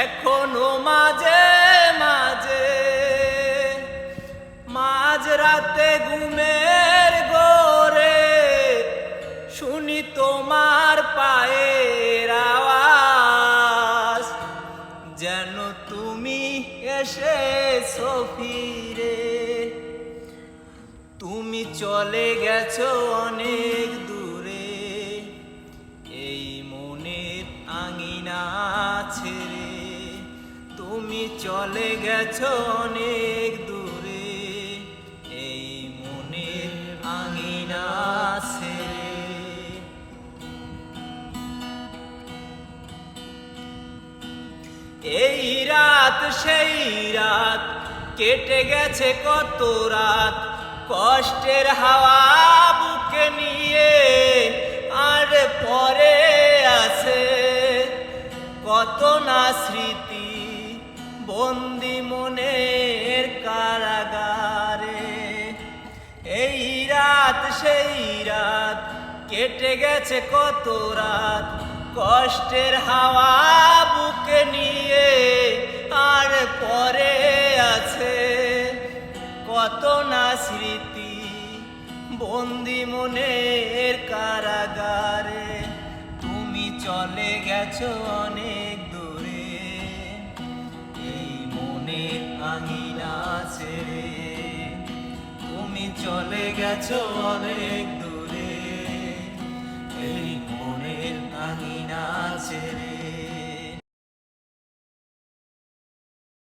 এখনও মাঝে মাঝে মাঝ রাতে ঘুমের গোরে শুনি তোমার পায়ের আওয়াজ, যেন তুমি এসে ফিরে। তুমি চলে গেছো অনেক তুমি চলে গেছো অনেক দূরে। এই মনের আঙিনা এই রাত, সেই রাত কেটে গেছে কত রাত। কষ্টের হাওয়া বুকে নিয়ে আর পরে আছে। কত না স্মৃতি বন্দি মনের কারাগারে। এই রাত, সেই রাত কেটে গেছে কত রাত। কষ্টের হাওয়া বুকে নিয়ে আর পরে আছে। কত না স্মৃতি বন্দি মনের কারাগারে। তুমি চলে গেছো অনেক মনে না ছেড়ে তুমি চলে গেছো অনেক